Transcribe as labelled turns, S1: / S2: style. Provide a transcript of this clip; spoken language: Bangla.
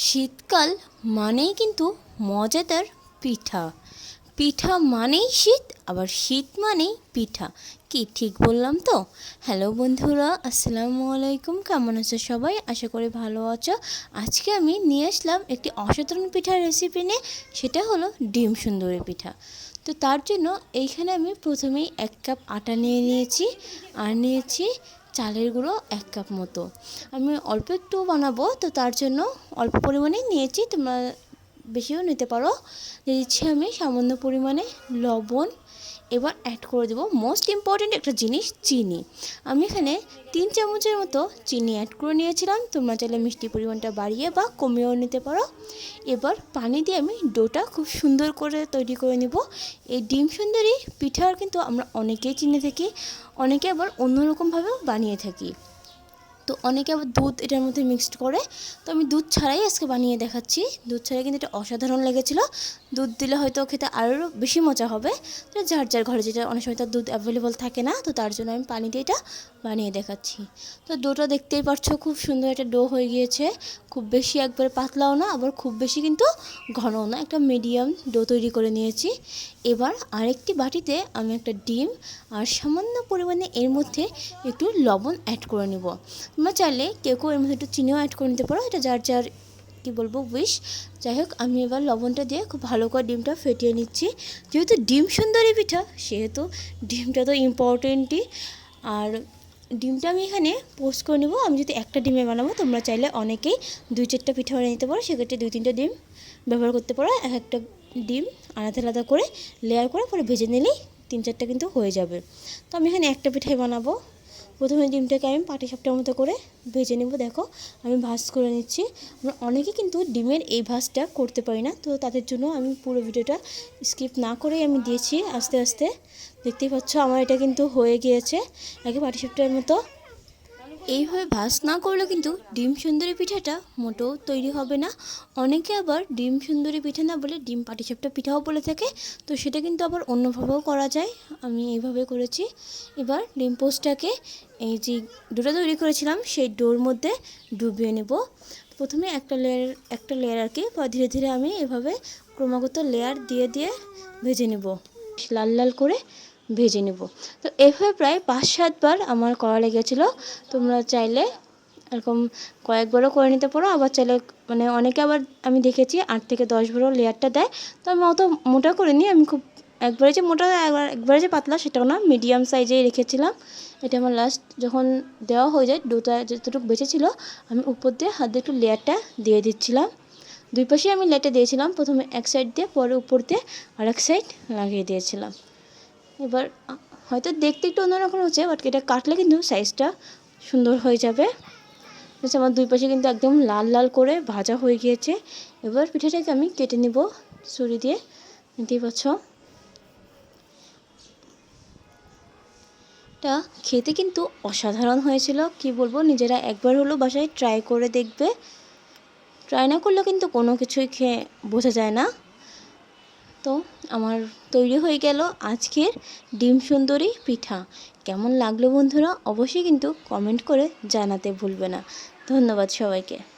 S1: শীতকাল মানেই কিন্তু মজাদার পিঠা। পিঠা মানেই শীত, আবার শীত মানেই পিঠা। কি ঠিক বললাম তো? হ্যালো বন্ধুরা, আসসালামু আলাইকুম, কেমন আছো সবাই? আশা করি ভালো আছো। আজকে আমি নিয়ে আসলাম একটি অসাধারণ পিঠার রেসিপি নিয়ে, সেটা হলো ডিম সুন্দরী পিঠা। তো তার জন্য এইখানে আমি প্রথমেই এক কাপ আটা নিয়ে নিয়েছি, আর নিয়েছি চালের গুঁড়ো এক কাপ মতো। আমি অল্প একটু বানাবো, তো তার জন্য অল্প পরিমাণেই নিয়েছি তোমরা বেশিও নিতে পারো। দিয়ে দিচ্ছি আমি সামান্য পরিমাণে লবণ এবার অ্যাড করে দেবো। মোস্ট ইম্পর্ট্যান্ট একটা জিনিস চিনি। আমি এখানে তিন চামচের মতো চিনি অ্যাড করে নিয়েছিলাম। তোমরা চাইলে মিষ্টি পরিমাণটা বাড়িয়ে বা কমিয়েও নিতে পারো। এবার পানি দিয়ে আমি ডোটা খুব সুন্দর করে তৈরি করে নেব। এই ডিম সুন্দরী পিঠার কিন্তু আমরা অনেকেই চিনে থাকি, অনেকে আবার অন্যরকমভাবেও বানিয়ে থাকি। তো অনেকে আবার দুধ এটার মধ্যে মিক্সড করে। তো আমি দুধ ছাড়াই আজকে বানিয়ে দেখাচ্ছি। দুধ ছাড়াই কিন্তু এটা অসাধারণ লেগেছিলো। দুধ দিলে হয়তো খেতে আরও বেশি মজা হবে। তো যার যার ঘরে যেটা অনেক সময় তার দুধ অ্যাভেলেবল থাকে না, তো তার জন্য আমি পানি দিয়ে এটা বানিয়ে দেখাচ্ছি। তো ডোটা দেখতেই পারছ খুব সুন্দর একটা ডো হয়ে গিয়েছে। খুব বেশি একবারে পাতলাও না, আবার খুব বেশি কিন্তু ঘনও না। একটা মিডিয়াম ডো তৈরি করে নিয়েছি। এবার আরেকটি বাটিতে আমি একটা ডিম আর সামান্য পরিমাণে এর মধ্যে একটু লবণ অ্যাড করে নেব। তোমরা চাইলে কেউ কেউ এর মধ্যে একটু চিনিও অ্যাড করে নিতে পারো। এটা যার যার, কী বলব উইশ যাই হোক, আমি এবার লবণটা দিয়ে খুব ভালো করে ডিমটা ফেটিয়ে নিচ্ছি। যেহেতু ডিম সুন্দরী পিঠা, সেহেতু ডিমটা তো ইম্পর্টেন্টই আর ডিমটা আমি এখানে পোস্ট করে নেব। আমি যদি একটা ডিমে বানাবো, তোমরা চাইলে অনেকেই দুই চারটা পিঠা বানিয়ে নিতে পারো। সেক্ষেত্রে দুই তিনটা ডিম ব্যবহার করতে পারো। এক একটা ডিম আলাদা আলাদা করে লেয়ার করে পরে ভেজে নিলেই তিন চারটা কিন্তু হয়ে যাবে। তো আমি এখানে একটা পিঠাই বানাবো। প্রথমে ডিমটাকে আমি পাটি সাপটার মতো করে ভেজে নেব, দেখো। আমি ভাজ করে নিচ্ছি। আমরা অনেকে কিন্তু ডিমের এই ভাজটা করতে পারি না, তো তাদের জন্য আমি পুরো ভিডিওটা স্কিপ না করেই আমি দিয়েছি আস্তে আস্তে। দেখতেই পাচ্ছ, আমার এটা কিন্তু হয়ে গিয়েছে। আগে পাটি সাপটার মতো এইভাবে ভাজ না করলে কিন্তু ডিম সুন্দরী পিঠাটা মোটেও তৈরি হবে না। অনেকে আবার ডিম সুন্দরী পিঠা না বলে ডিম পাটিসাপটা পিঠাও বলে থাকে, তো সেটা কিন্তু আবার অন্যভাবেও করা যায়। আমি এইভাবে করেছি। এবার ডিম পোস্টটাকে এই যে ডোটা তৈরি করেছিলাম, সেই ডোর মধ্যে ডুবিয়ে নেব। প্রথমে একটা লেয়ার একটা লেয়ার আর কি ধীরে ধীরে আমি এভাবে ক্রমাগত লেয়ার দিয়ে দিয়ে ভেজে নেব। লাল লাল করে ভেজে নেব। তো এভাবে প্রায় পাঁচ সাতবার আমার করা লেগেছিলো। তোমরা চাইলে এরকম কয়েকবারও করে নিতে পারো, আবার চাইলে মানে অনেকে আবার আমি দেখেছি আট থেকে দশ বারও লেয়ারটা দেয়। তো আমি অত মোটা করিনি, আমি খুব একবারে যে মোটা, একবার, একবারে যে পাতলা সেটাও না, মিডিয়াম সাইজেই রেখেছিলাম। এটা আমার লাস্ট যখন দেওয়া হয়ে যায়, ডোটা যতটুকু বেঁচেছিলো আমি উপর দিয়ে হাত দিয়ে একটু লেয়ারটা দিয়ে দিচ্ছিলাম। দুই পাশে আমি লেটে দিয়েছিলাম, প্রথমে এক সাইড দিয়ে, পরে উপর দিয়ে আর এক সাইড লাগিয়ে দিয়েছিলাম। এবার হয়তো দেখতে একটু অন্যরকম হচ্ছে বাট এটা কাটলে কিন্তু সাইজটা সুন্দর হয়ে যাবে। আচ্ছা আমার দুই পাশে কিন্তু একদম লাল লাল করে ভাজা হয়ে গিয়েছে। এবার পিঠাটাকে আমি কেটে নিব ছুরি দিয়ে। দেখতেই পাচ্ছ? এটা খেতে কিন্তু অসাধারণ হয়েছিল। কি বলব, নিজেরা একবার হলো বাসায় ট্রাই করে দেখবে। ট্রাই না করলে কিন্তু কোনো কিছুই খেয়ে বোঝা যায় না। তো আমার তৈরি হয়ে গেল আজকের ডিম সুন্দরী পিঠা। কেমন লাগল বন্ধুরা? অবশ্যই কিন্তু কমেন্ট করে জানাতে ভুলবে না। ধন্যবাদ সবাইকে।